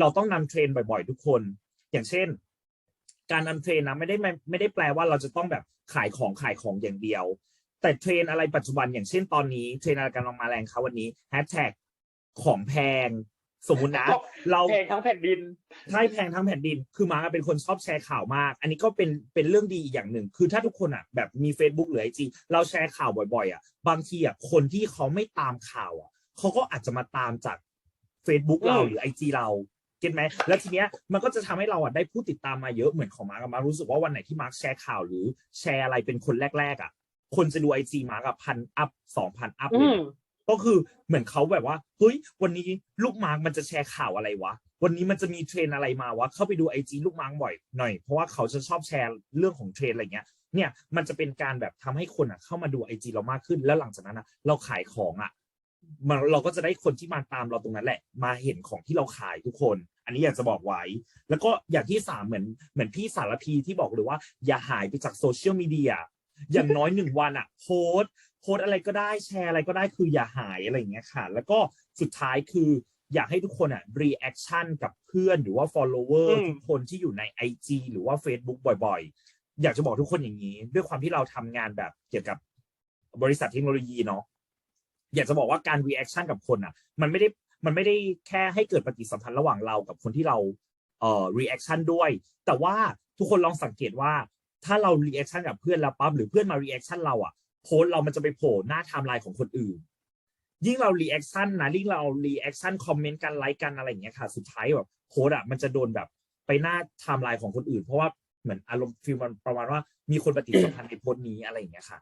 เราต้องนำเทรนด์บ่อยๆ ทุกคน อย่างเช่น การนำเทรนด์นะไม่ได้ไม่ไม่ได้แปลว่าเราจะต้องแบบขายของขายของอย่างเดียว แต่เทรนด์อะไรปัจจุบันอย่างเช่นตอนนี้เทรนด์อะไรกำลังมาแรงครับวันนี้แฮชแท็กของแพงสมมุตินะเราเพลงทั้งแผ่นดินใช่แพงทั้งแผ่นดิน คือมาร์คเป็นคนชอบแชร์ข่าวมาก อันนี้ก็เป็นเป็นเรื่องดีอีกอย่างหนึ่ง คือถ้าทุกคนอะแบบมี Facebook หรือไอจีเราแชร์ข่าวบ่อยๆอะบางทีอะคนที่เขาไม่ตามข่าวอะเขาก็อาจจะมาตามจาก Facebook เราอืมหรือไอจีเรา เก็ตไหมแล้วทีเนี้ยมันก็จะทำให้เราอะได้ผู้ติดตามมาเยอะเหมือนของมาร์คอะมาร์ครู้สึกว่าวันไหนที่มาร์คแชร์ข่าวหรือแชร์อะไรเป็นคนแรกๆอะคนจะดูไอจีมาร์คอะพันอัพสองพันอัพอืเลยมนะก็คือเหมือนเขาแบบว่าเฮ้ยวันนี้ลูกมาร์กมันจะแชร์ข่าวอะไรวะวันนี้มันจะมีเทรนอะไรมาวะเข้าไปดูไอจีลูกมาร์กบ่อยหน่อย เพราะว่าเขาจะชอบแชร์เรื่องของเทรนอะไรเงี้ยเนี่ยมันจะเป็นการแบบทำให้คนอะเข้ามาดูไอจีเรามากขึ้นแล้วหลังจากนั้นอะเราขายของอะ มันเราก็จะได้คนที่มาตามเราตรงนั้นแหละ มาเห็นของที่เราขายทุกคน อันนี้อยากจะบอกไว้ แล้วก็อย่างที่สามเหมือนเหมือนพี่สารพีที่บอกเลยว่า อย่าหายไปจากโซเชียลมีเดียอย่างน้อยหนึ่งวันอะโพสต์โพสต์อะไรก็ได้แชร์อะไรก็ได้คืออย่าหายอะไรอย่างเงี้ยค่ะ แล้วก็สุดท้ายคืออยากให้ทุกคนอะ reaction กับเพื่อนหรือว่า follower อืมทุกคนที่อยู่ใน IG หรือว่า Facebook บ่อยๆ อยากจะบอกทุกคนอย่างนี้ ด้วยความที่เราทำงานแบบเกี่ยวกับบริษัทเทคโนโลยีเนาะ อยากจะบอกว่าการ reaction กับคนอะ มันไม่ได้มันไม่ได้แค่ให้เกิดปฏิสัมพันธ์ระหว่างเรากับคนที่เราเอ่อ reaction ด้วย แต่ว่าทุกคนลองสังเกตว่า ถ้าเรา reaction กับเพื่อนแล้วปั๊บหรือเพื่อนมา reaction เราอะโพส์เรามันจะไปโผล่หน้าไทม์ไลน์ของคนอื่น ยิ่งเรา reaction นะยิ่งเรา reaction คอมเมนต์กันไลค์กันอะไรอย่างเงี้ยค่ะ สุดท้ายแบบโพส์อะมันจะโดนแบบไปหน้าไทม์ไลน์ของคนอื่น เพราะว่าเหมือนอารมณ์ฟีลมันประมาณว่ามีคนปฏิสัมพันธ์ในโพสต์นี้อะไรอย่างเงี้ยค่ะ